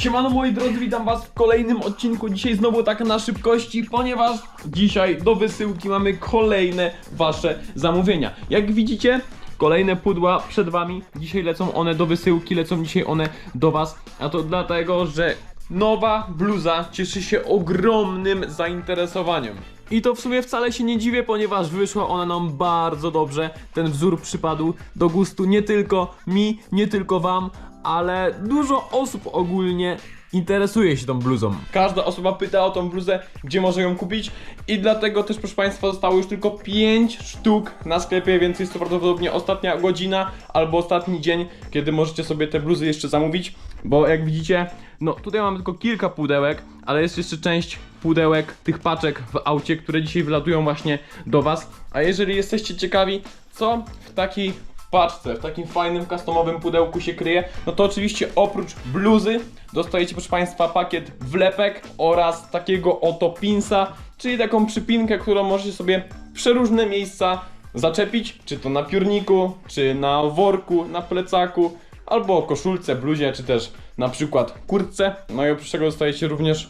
Siemano moi drodzy, witam was w kolejnym odcinku. Dzisiaj znowu tak na szybkości, ponieważ dzisiaj do wysyłki mamy kolejne wasze zamówienia. Jak widzicie, kolejne pudła przed wami. Dzisiaj lecą one do wysyłki, lecą dzisiaj one do was. A to dlatego, że nowa bluza cieszy się ogromnym zainteresowaniem. I to w sumie wcale się nie dziwię, ponieważ wyszła ona nam bardzo dobrze. Ten wzór przypadł do gustu nie tylko mi, nie tylko wam, ale dużo osób ogólnie interesuje się tą bluzą. Każda osoba pyta o tą bluzę, gdzie może ją kupić i dlatego też proszę Państwa zostało już tylko 5 sztuk na sklepie, więc jest to prawdopodobnie ostatnia godzina albo ostatni dzień, kiedy możecie sobie te bluzy jeszcze zamówić, bo jak widzicie, no tutaj mamy tylko kilka pudełek, ale jest jeszcze część pudełek, tych paczek w aucie, które dzisiaj wylatują właśnie do Was. A jeżeli jesteście ciekawi, co w takiej paczce, w takim fajnym, customowym pudełku się kryje, no to oczywiście oprócz bluzy dostajecie proszę Państwa pakiet wlepek oraz takiego oto pinsa, czyli taką przypinkę, którą możecie sobie w przeróżne miejsca zaczepić, czy to na piórniku, czy na worku, na plecaku, albo koszulce, bluzie, czy też na przykład kurtce. No i oprócz tego dostajecie również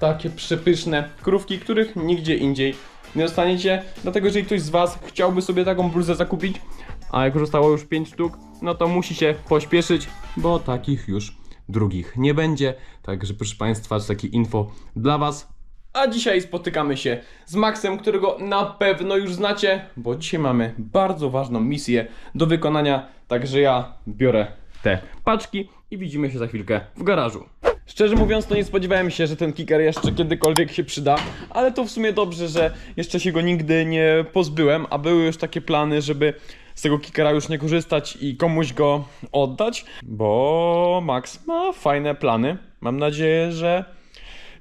takie przepyszne krówki, których nigdzie indziej nie dostaniecie. Dlatego jeżeli ktoś z Was chciałby sobie taką bluzę zakupić, a jak już zostało już 5 sztuk, no to musi się pośpieszyć, bo takich już drugich nie będzie. Także proszę Państwa, takie info dla Was. A dzisiaj spotykamy się z Maxem, którego na pewno już znacie, bo dzisiaj mamy bardzo ważną misję do wykonania. Także ja biorę te paczki i widzimy się za chwilkę w garażu. Szczerze mówiąc, to nie spodziewałem się, że ten kicker jeszcze kiedykolwiek się przyda, ale to w sumie dobrze, że jeszcze się go nigdy nie pozbyłem, a były już takie plany, żeby z tego kickera już nie korzystać i komuś go oddać, bo Max ma fajne plany. Mam nadzieję, że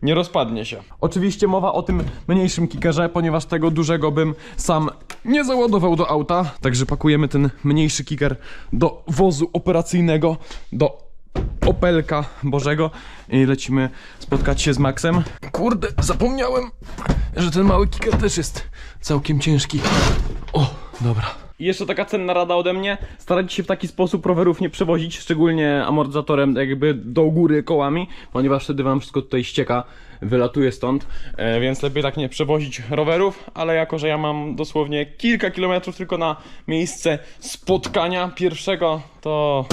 nie rozpadnie się. Oczywiście mowa o tym mniejszym kickerze, ponieważ tego dużego bym sam nie załadował do auta. Także pakujemy ten mniejszy kicker do wozu operacyjnego, do Opelka Bożego i lecimy spotkać się z Maxem. Kurde, zapomniałem, że ten mały kicker też jest całkiem ciężki. O, dobra. I jeszcze taka cenna rada ode mnie. Starajcie się w taki sposób rowerów nie przewozić, szczególnie amortyzatorem jakby do góry kołami, ponieważ wtedy wam wszystko tutaj ścieka, wylatuje stąd, e, więc lepiej tak nie przewozić rowerów, ale jako, że ja mam dosłownie kilka kilometrów tylko na miejsce spotkania pierwszego, to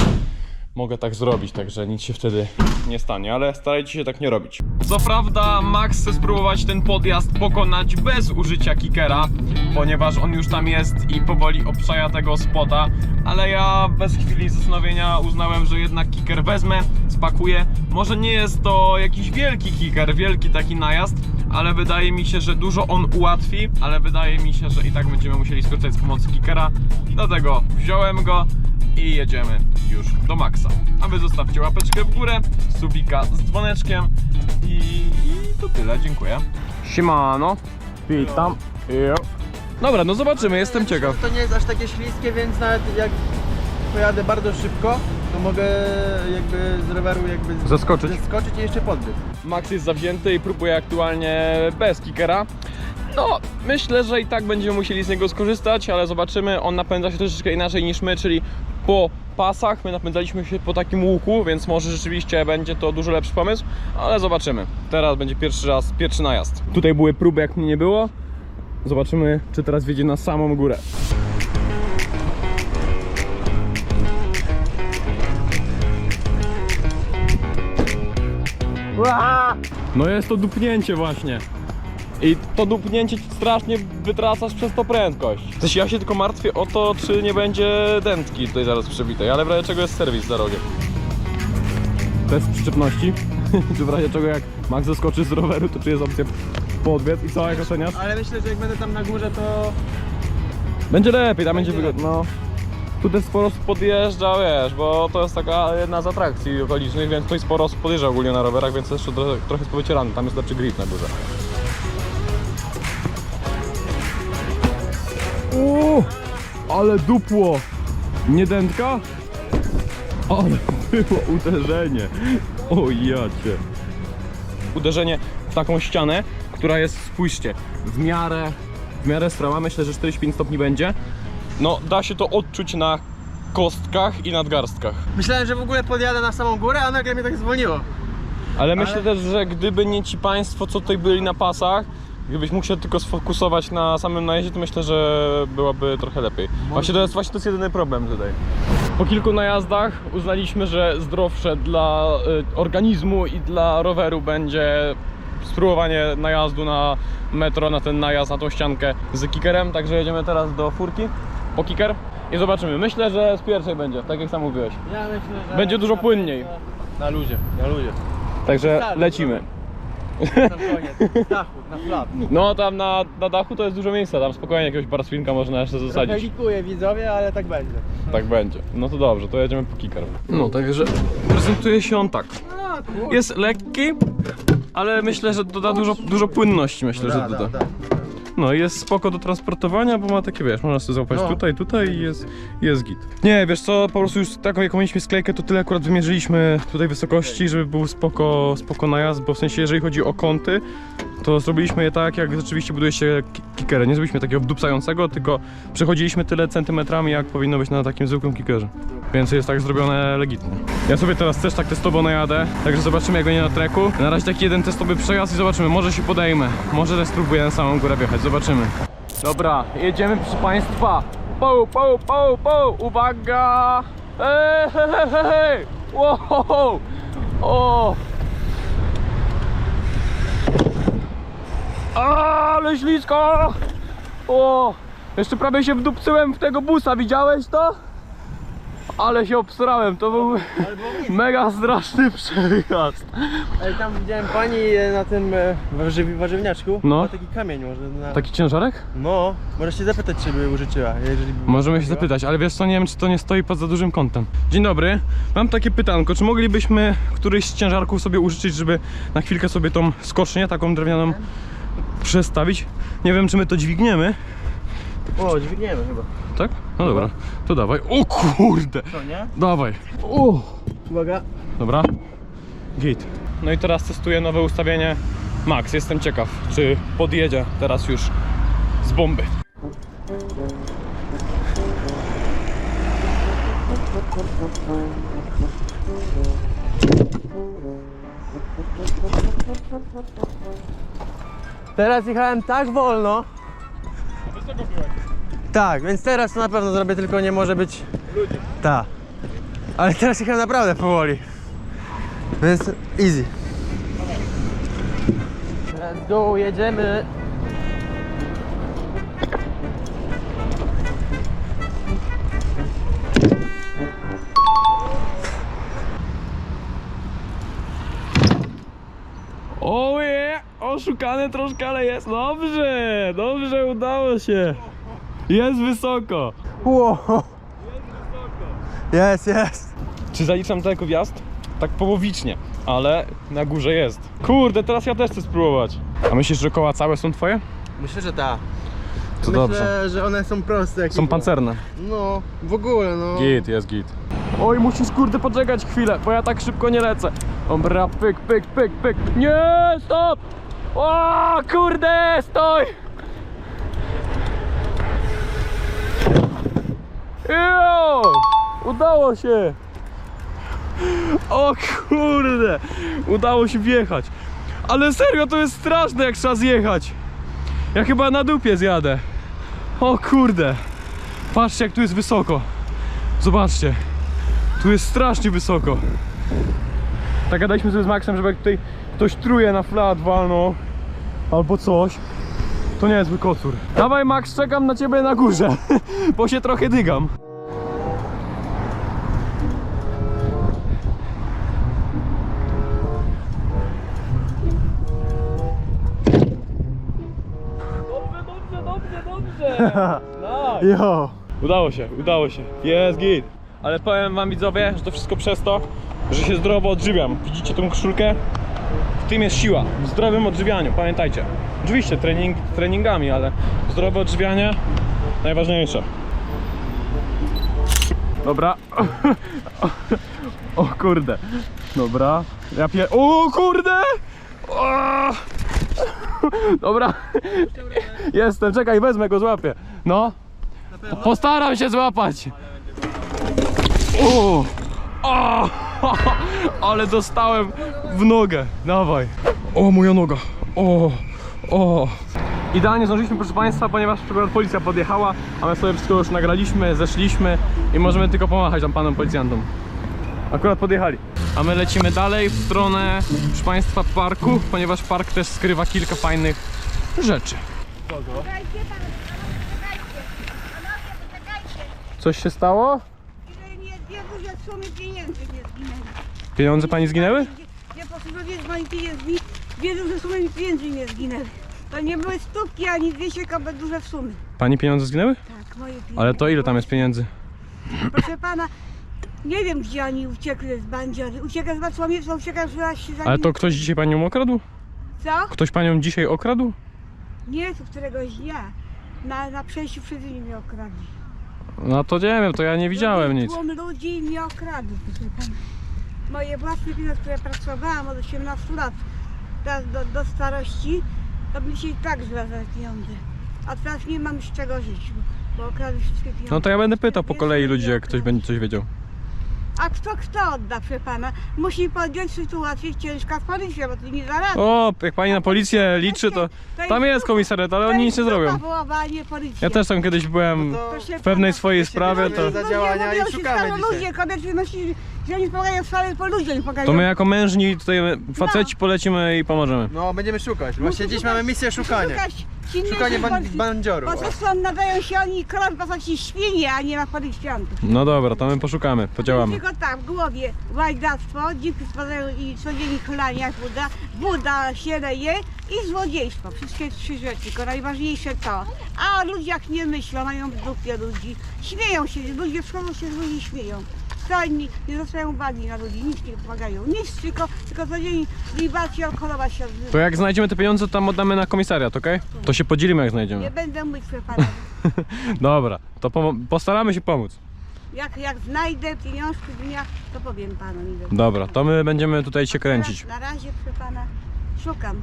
mogę tak zrobić, także nic się wtedy nie stanie, ale starajcie się tak nie robić. Co prawda Max chce spróbować ten podjazd pokonać bez użycia kickera, ponieważ on już tam jest i powoli obszaja tego spota, ale ja bez chwili zastanowienia uznałem, że jednak kicker wezmę, spakuję. Może nie jest to jakiś wielki kicker, wielki taki najazd, ale wydaje mi się, że dużo on ułatwi, ale wydaje mi się, że i tak będziemy musieli skorzystać z pomocy kickera, dlatego wziąłem go i jedziemy już do Maxa. A wy zostawcie łapeczkę w górę, subika z dzwoneczkiem i, i to tyle, dziękuję. Siemano, witam. Dobra, no zobaczymy, jestem ciekaw. To nie jest aż takie śliskie, więc nawet jak pojadę bardzo szybko, to mogę jakby z roweru jakby Zaskoczyć. zeskoczyć i jeszcze podbiec. Max jest zawzięty i próbuje aktualnie bez kickera. No, myślę, że i tak będziemy musieli z niego skorzystać, ale zobaczymy. On napędza się troszeczkę inaczej niż my, czyli po pasach. My napędzaliśmy się po takim łuku, więc może rzeczywiście będzie to dużo lepszy pomysł, ale zobaczymy. Teraz będzie pierwszy raz, pierwszy najazd. Tutaj były próby, jak mnie nie było. Zobaczymy, czy teraz wjedzie na samą górę. No jest to dupnięcie właśnie. I to dupnięcie strasznie wytracasz przez to prędkość. Sensie ja się tylko martwię o to, czy nie będzie dętki tutaj zaraz przebitej, ale w razie czego jest serwis za rogiem. Test przyczepności. czy w razie czego jak Max zeskoczy z roweru, to czy jest opcja podbiec i co, jak oceniasz? Ale myślę, że jak będę tam na górze, to Będzie lepiej, tam będzie Będzie wygodnie. No. Tu też sporo osób podjeżdża, wiesz, bo to jest taka jedna z atrakcji okolicznych, więc tutaj sporo osób podjeżdża ogólnie na rowerach, więc jeszcze trochę, trochę jest powycierany, tam jest lepszy grip na górze. Uuu, ale dupło! Nie dętka? Ale było uderzenie. O jacie. Uderzenie w taką ścianę, która jest, spójrzcie, w miarę, w miarę strama, myślę, że 45 stopni będzie. No, da się to odczuć na kostkach i nadgarstkach. myślałem, że w ogóle podjadę na samą górę, a nagle mnie tak zwolniło. Ale myślę Ale- też, że gdyby nie ci państwo, co tutaj byli na pasach, gdybyś mógł się tylko sfokusować na samym najeździe, to myślę, że byłoby trochę lepiej. Właśnie to jest, właśnie to jest jedyny problem tutaj. Po kilku najazdach uznaliśmy, że zdrowsze dla y, organizmu i dla roweru będzie spróbowanie najazdu na metro, na ten najazd, na tą ściankę z kickerem, także jedziemy teraz do furki po kicker i zobaczymy. Myślę, że z pierwszej będzie, tak jak sam mówiłeś. Ja myślę, że... Będzie dużo płynniej. Na luzie, na luzie. Także Tak, lecimy. Koniec. Z dachu, na flap. No tam na, na dachu to jest dużo miejsca, tam spokojnie jakiegoś baraswinka można jeszcze zasadzić. likuję widzowie, ale tak będzie. Tak będzie. No to dobrze, to jedziemy po kicker. No także prezentuje się on tak. Jest lekki, ale myślę, że doda dużo, dużo płynności, myślę, że Da, doda. No jest spoko do transportowania, bo ma takie, wiesz, można sobie złapać No. tutaj, tutaj i jest, jest git. Nie, wiesz co, po prostu już taką jaką mieliśmy sklejkę, to tyle akurat wymierzyliśmy tutaj wysokości, żeby był spoko, spoko najazd, bo w sensie jeżeli chodzi o kąty, to zrobiliśmy je tak, jak rzeczywiście buduje się ki- kickery. Nie zrobiliśmy takiego wdupcającego, tylko przechodziliśmy tyle centymetrami, jak powinno być na takim zwykłym kickerze. Więc jest tak zrobione legitnie. Ja sobie teraz też tak testowo najadę, także zobaczymy jak będzie na treku. Na razie taki jeden testowy przejazd i zobaczymy, może się podejmę. Może też spróbuję na samą górę wjechać, zobaczymy. Dobra, jedziemy proszę Państwa. Poł, poł, poł, poł, uwaga! Ej, he, he, he, he. Wow! O! Ale ślisko! O! Jeszcze prawie się wdupcyłem w tego busa, widziałeś to? Ale się obsrałem, to był mega straszny przejazd. Ale tam widziałem pani e, na tym e, warzywniaczku. No. Ma taki kamień może na... Taki ciężarek? No, możesz się zapytać, czy by użyczyła, jeżeli by Możemy się zapytać, ale wiesz co, nie wiem czy to nie stoi pod za dużym kątem. Dzień dobry, mam takie pytanko, czy moglibyśmy któryś z ciężarków sobie użyczyć, żeby na chwilkę sobie tą skocznię taką drewnianą przestawić? Nie wiem czy my to dźwigniemy, O, dźwigniemy chyba. tak? No dobra, to dawaj. O kurde! Co, nie? Dawaj. O! Uwaga. Dobra. Git. No i teraz testuję nowe ustawienie Max. Jestem ciekaw, czy podjedzie teraz już z bomby. Teraz jechałem tak wolno. Tak, więc teraz to na pewno zrobię, tylko nie może być... Tak. Ale teraz jechałem naprawdę powoli. Więc easy. Let's go, jedziemy. Oszukane troszkę, ale jest. Dobrze! Dobrze, udało się. Jest wysoko. Wow. Jest, jest. Czy zaliczam ten jako wjazd? Tak połowicznie, ale na górze jest. Kurde, teraz ja też chcę spróbować. A myślisz, że koła całe są twoje? Myślę, że tak. To Myślę, dobrze. że one są proste. jak Są było. pancerne. No, w ogóle, no. Git, jest git. Oj, musisz kurde poczekać chwilę, bo ja tak szybko nie lecę. Dobra, pyk, pyk, pyk, pyk. Nie, stop! O, kurde, stoj! Jo! Udało się! O kurde! Udało się wjechać. Ale serio, to jest straszne, jak trzeba zjechać. Ja chyba na dupie zjadę. O kurde! Patrzcie, jak tu jest wysoko. Zobaczcie. Tu jest strasznie wysoko. Tak gadaliśmy sobie z Maxem, żeby tutaj ktoś truje na flat walną albo coś, to niezły kocur. Dawaj Max, czekam na ciebie na górze, bo się trochę dygam. Dobrze, dobrze, dobrze, dobrze. Jo. Udało się, udało się. Jest git. Ale powiem wam widzowie, że to wszystko przez to, że się zdrowo odżywiam. Widzicie tą koszulkę? Tym jest siła. W zdrowym odżywianiu, pamiętajcie. Oczywiście trening, treningami, ale zdrowe odżywianie najważniejsze. Dobra. O kurde. Dobra. Ja pie... O kurde! O! Dobra. Jestem, czekaj, wezmę go, złapię. No. Postaram się złapać. O! O! Ale dostałem w nogę. Dawaj. O, moja noga. O, o. Idealnie zdążyliśmy, proszę Państwa, ponieważ policja podjechała, a my sobie wszystko już nagraliśmy, zeszliśmy i możemy tylko pomachać tam panom policjantom. Akurat podjechali. A my lecimy dalej w stronę, proszę Państwa, parku, ponieważ park też skrywa kilka fajnych rzeczy. Coś się stało? Ile nie dwie duże sumy pieniędzy nie zginęły. Pieniądze Pani zginęły? Posługuję z moimi pieniędzmi, dwie duże sumy pieniędzy nie zginęły. To nie były stówki ani dwieście, tylko duże sumy. Pani pieniądze zginęły? Tak, moje pieniądze. Ale to ile tam jest pieniędzy? Proszę pana, nie wiem gdzie oni uciekli z bandziory. Ucieka z Wacławieca, ucieka z się za Ale nim. to ktoś dzisiaj Panią okradł? Co? Ktoś Panią dzisiaj okradł? Nie, to któregoś dnia. Na, na przejściu przez nimi mnie okradli. No to nie wiem, to ja nie widziałem nic. Tłum ludzi mnie okradł, proszę pana. Moje własne pieniądze, które pracowałam od 18 lat teraz do, do starości, to bym się i tak za pieniądze. A teraz nie mam z czego żyć, bo, okradli wszystkie pieniądze. No to ja będę pytał po kolei ludzi, jak ktoś będzie coś wiedział. A kto kto odda, proszę pana? Musi podjąć sytuację ciężka w policji, bo to nie da rady. O, jak pani na policję liczy, to tam jest komisariat, ale oni nic nie zrobią. Ja też tam kiedyś byłem Proszę w pewnej swojej sprawie, to, za działania ludzie i szukamy dzisiaj. ludzie, kobiety nosi, że oni pomagają po ludzie nie pomagają. to my jako mężni tutaj faceci polecimy i pomożemy. No, będziemy szukać. Właśnie dziś mamy misję szukania. Szukać silniejszych Szukanie ban policji. bandziorów. Po prostu nadają się oni krok postaci świnie, a nie ma policjantów. No dobra, to my poszukamy, podziałamy. Tylko tak, w głowie łajdactwo, dziki spadają i codziennie chlanie jak Buda, Buda się leje i złodziejstwo. Wszystkie trzy rzeczy, tylko najważniejsze to. A o ludziach nie myślą, mają w dupie ludzi. Śmieją się, ludzie przychodzą się z ludzi śmieją. To inni nie zwracają uwagi na ludzi, nic nie pomagają. Nic, tylko, tylko codziennie libacja alkoholowa się odbywa. To jak znajdziemy te pieniądze, to tam oddamy na komisariat, okej? To się podzielimy jak Nie znajdziemy. będę mówić proszę pana. Dobra, to pomo- postaramy się pomóc. Jak, jak znajdę pieniążki dnia, to powiem panu. Nie wiem. Dobra, to my będziemy tutaj się kręcić. Na, razie, proszę pana, szukam.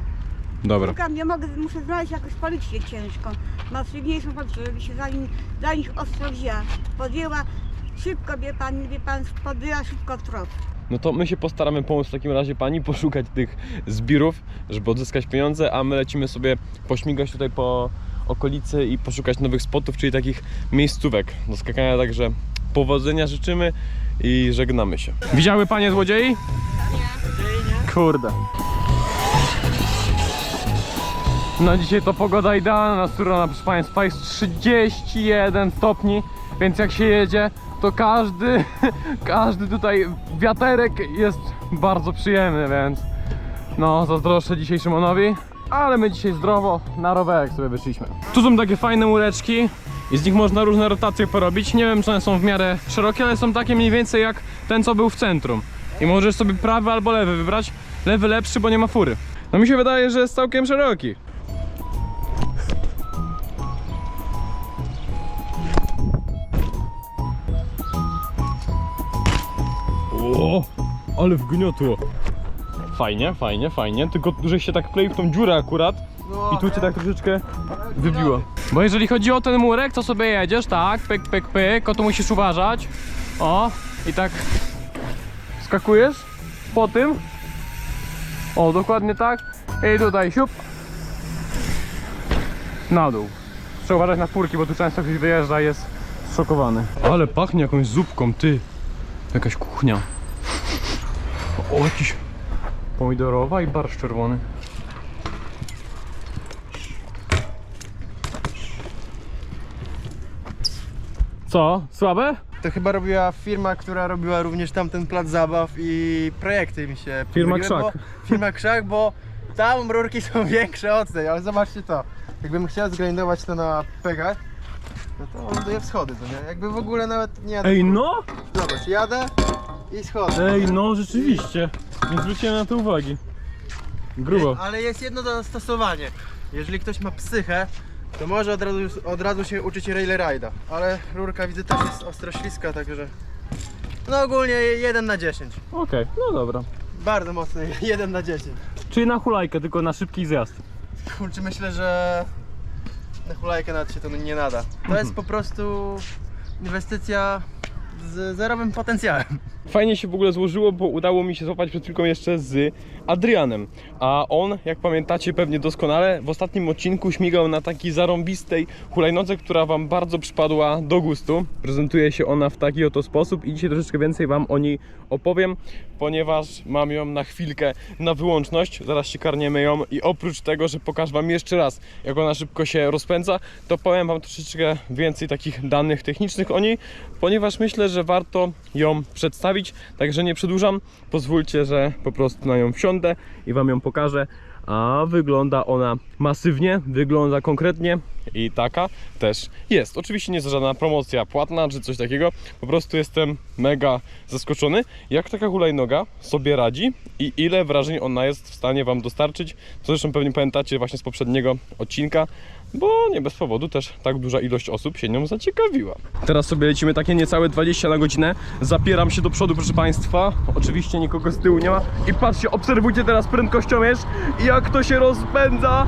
Dobra. Szukam, nie mogę, muszę znaleźć jakąś policję ciężką. Masyjniejszą policję, żeby się za, nim, za nich ostro wzięła. Podjęła szybko, wie pan, wie pan, podjęła szybko trop. No to my się postaramy pomóc w takim razie pani poszukać tych zbirów, żeby odzyskać pieniądze, a my lecimy sobie pośmigać tutaj po okolicy i poszukać nowych spotów, czyli takich miejscówek do skakania, także powodzenia życzymy i żegnamy się. Widziały panie złodziei? Kurde. No dzisiaj to pogoda idealna, surona proszę Państwa, jest 31 stopni, więc jak się jedzie, to każdy, każdy tutaj wiaterek jest bardzo przyjemny, więc no zazdroszczę dzisiaj Szymonowi, ale my dzisiaj zdrowo na rowerek sobie wyszliśmy. Tu są takie fajne mureczki i z nich można różne rotacje porobić, nie wiem czy one są w miarę szerokie, ale są takie mniej więcej jak ten co był w centrum. I możesz sobie prawy albo lewy wybrać, lewy lepszy, bo nie ma fury. No mi się wydaje, że jest całkiem szeroki. O, ale wgniotło. Fajnie, fajnie, fajnie, tylko że się tak klei w tą dziurę akurat No, i tu cię tak troszeczkę wybiło. Bo jeżeli chodzi o ten murek, to sobie jedziesz, tak, pyk, pyk, pyk, o tu musisz uważać. O, i tak skakujesz po tym. O, dokładnie tak. I tutaj siup. Na dół. Trzeba uważać na furki, bo tu często ktoś wyjeżdża i jest szokowany. Ale pachnie jakąś zupką, ty. Jakaś kuchnia. O, jakiś pomidorowa i barszcz czerwony. Co? Słabe? To chyba robiła firma, która robiła również tamten plac zabaw i projekty mi się Firma pomyliły, Krzak. Bo, firma Krzak, bo tam rurki są większe od tej, ale zobaczcie to. Jakbym chciał zgrindować to na pegach, no to on daje wschody, to nie? Jakby w ogóle nawet nie jadę. Ej no! Zobacz, jadę i schodzę. Ej no, rzeczywiście. Nie zwróciłem na to uwagi. Grubo. Ale jest jedno zastosowanie. Jeżeli ktoś ma psychę, to może od razu, od razu się uczyć rail ride'a. Ale rurka widzę też jest ostro śliska, także... No ogólnie 1 na 10. Okej, no dobra. Bardzo mocny 1 na 10. Czyli na hulajkę, tylko na szybki zjazd. Kurczę, myślę, że na hulajkę nawet się to nie nada. To jest po prostu inwestycja z zerowym potencjałem. Fajnie się w ogóle złożyło, bo udało mi się złapać przed chwilką jeszcze z Adrianem. A on, jak pamiętacie pewnie doskonale, w ostatnim odcinku śmigał na takiej zarąbistej hulajnodze, która Wam bardzo przypadła do gustu. Prezentuje się ona w taki oto sposób i dzisiaj troszeczkę więcej Wam o niej opowiem, ponieważ mam ją na chwilkę na wyłączność. Zaraz się karniemy ją i oprócz tego, że pokażę Wam jeszcze raz, jak ona szybko się rozpędza, to powiem Wam troszeczkę więcej takich danych technicznych o niej, ponieważ myślę, że warto ją przedstawić. Także nie przedłużam, pozwólcie, że po prostu na nią wsiądę i Wam ją pokażę. A wygląda ona masywnie, wygląda konkretnie i taka też jest. Oczywiście nie jest żadna promocja płatna czy coś takiego, po prostu jestem mega zaskoczony, jak taka hulajnoga sobie radzi i ile wrażeń ona jest w stanie Wam dostarczyć. Zresztą pewnie pamiętacie właśnie z poprzedniego odcinka, bo nie bez powodu też tak duża ilość osób się nią zaciekawiła. Teraz sobie lecimy takie niecałe 20 na godzinę. Zapieram się do przodu, proszę Państwa. Oczywiście nikogo z tyłu nie ma. I patrzcie, obserwujcie teraz prędkościomierz, jak to się rozpędza.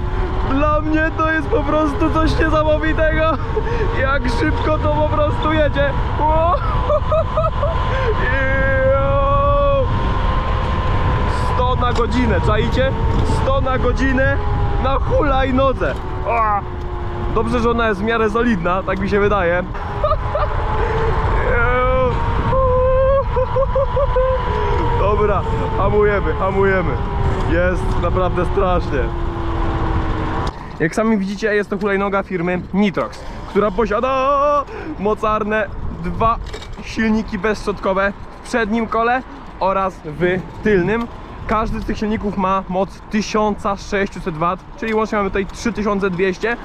Dla mnie to jest po prostu coś niesamowitego. Jak szybko to po prostu jedzie. Ło! Jo! 100 na godzinę, czaicie? 100 na godzinę na hulajnodze. Dobrze, że ona jest w miarę solidna, tak mi się wydaje. Dobra, hamujemy, hamujemy. Jest naprawdę strasznie. Jak sami widzicie, jest to hulajnoga firmy Nitrox, która posiada mocarne dwa silniki bezszczotkowe w przednim kole oraz w tylnym. Każdy z tych silników ma moc 1600 W, czyli łącznie mamy tutaj 3200.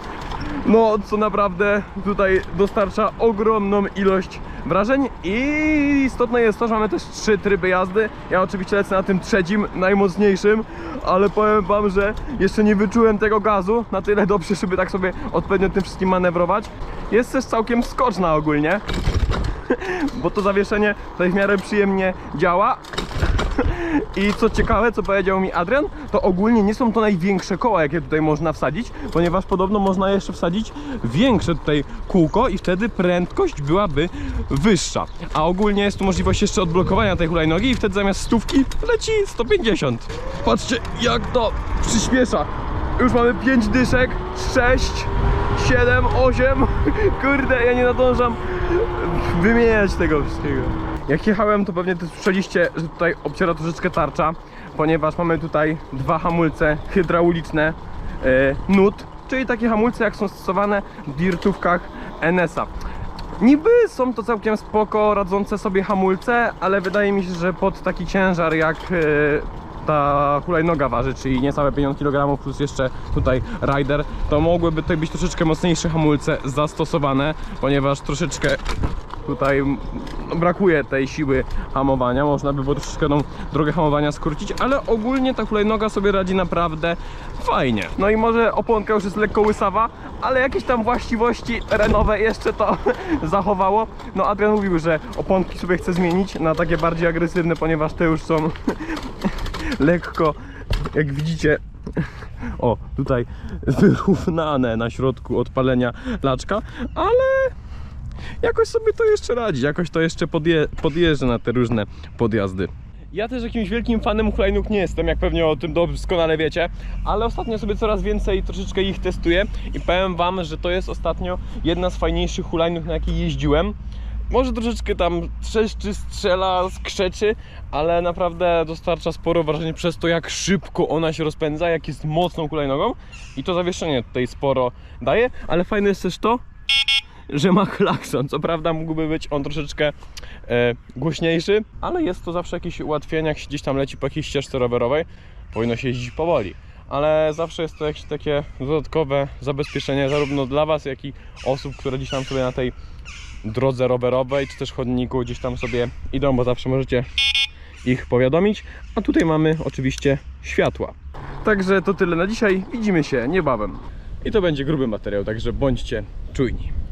No, co naprawdę tutaj dostarcza ogromną ilość wrażeń i istotne jest to, że mamy też trzy tryby jazdy. Ja oczywiście lecę na tym trzecim, najmocniejszym, ale powiem wam, że jeszcze nie wyczułem tego gazu na tyle dobrze, żeby tak sobie odpowiednio tym wszystkim manewrować. Jest też całkiem skoczna ogólnie, bo to zawieszenie tutaj w miarę przyjemnie działa. I co ciekawe, co powiedział mi Adrian, to ogólnie nie są to największe koła, jakie tutaj można wsadzić, ponieważ podobno można jeszcze wsadzić większe tutaj kółko i wtedy prędkość byłaby wyższa. A ogólnie jest tu możliwość jeszcze odblokowania tej hulajnogi i wtedy zamiast stówki leci 150. Patrzcie, jak to przyspiesza. Już mamy 5 dyszek, 6, 7, 8. Kurde, ja nie nadążam wymieniać tego wszystkiego. Jak jechałem, to pewnie też słyszeliście, że tutaj obciera troszeczkę tarcza, ponieważ mamy tutaj dwa hamulce hydrauliczne e, NUT, czyli takie hamulce jak są stosowane w dirtówkach NS-a. Niby są to całkiem spoko, radzące sobie hamulce, ale wydaje mi się, że pod taki ciężar jak e, ta hulajnoga waży, czyli niecałe 50 kg plus jeszcze tutaj rider, to mogłyby tutaj być troszeczkę mocniejsze hamulce zastosowane, ponieważ troszeczkę tutaj brakuje tej siły hamowania, można by było troszeczkę tą drogę hamowania skrócić, ale ogólnie ta hulajnoga sobie radzi naprawdę fajnie. No i może oponka już jest lekko łysawa, ale jakieś tam właściwości terenowe jeszcze to zachowało. No Adrian mówił, że oponki sobie chce zmienić na takie bardziej agresywne, ponieważ te już są lekko, jak widzicie, o, tutaj wyrównane na środku odpalenia laczka, ale jakoś sobie to jeszcze radzi, jakoś to jeszcze podje, podjeżdża na te różne podjazdy. Ja też jakimś wielkim fanem hulajnóg nie jestem, jak pewnie o tym doskonale wiecie, ale ostatnio sobie coraz więcej troszeczkę ich testuję i powiem wam, że to jest ostatnio jedna z fajniejszych hulajnóg, na jakiej jeździłem. Może troszeczkę tam trzeszczy, strzela, skrzeczy, ale naprawdę dostarcza sporo wrażeń przez to, jak szybko ona się rozpędza, jak jest mocną hulajnogą i to zawieszenie tutaj sporo daje, ale fajne jest też to, że ma klakson. Co prawda mógłby być on troszeczkę e, głośniejszy, ale jest to zawsze jakieś ułatwienie, jak się gdzieś tam leci po jakiejś ścieżce rowerowej, powinno się jeździć powoli. Ale zawsze jest to jakieś takie dodatkowe zabezpieczenie zarówno dla Was, jak i osób, które gdzieś tam sobie na tej drodze rowerowej, czy też chodniku gdzieś tam sobie idą, bo zawsze możecie ich powiadomić. A tutaj mamy oczywiście światła. Także to tyle na dzisiaj. Widzimy się niebawem. I to będzie gruby materiał, także bądźcie czujni.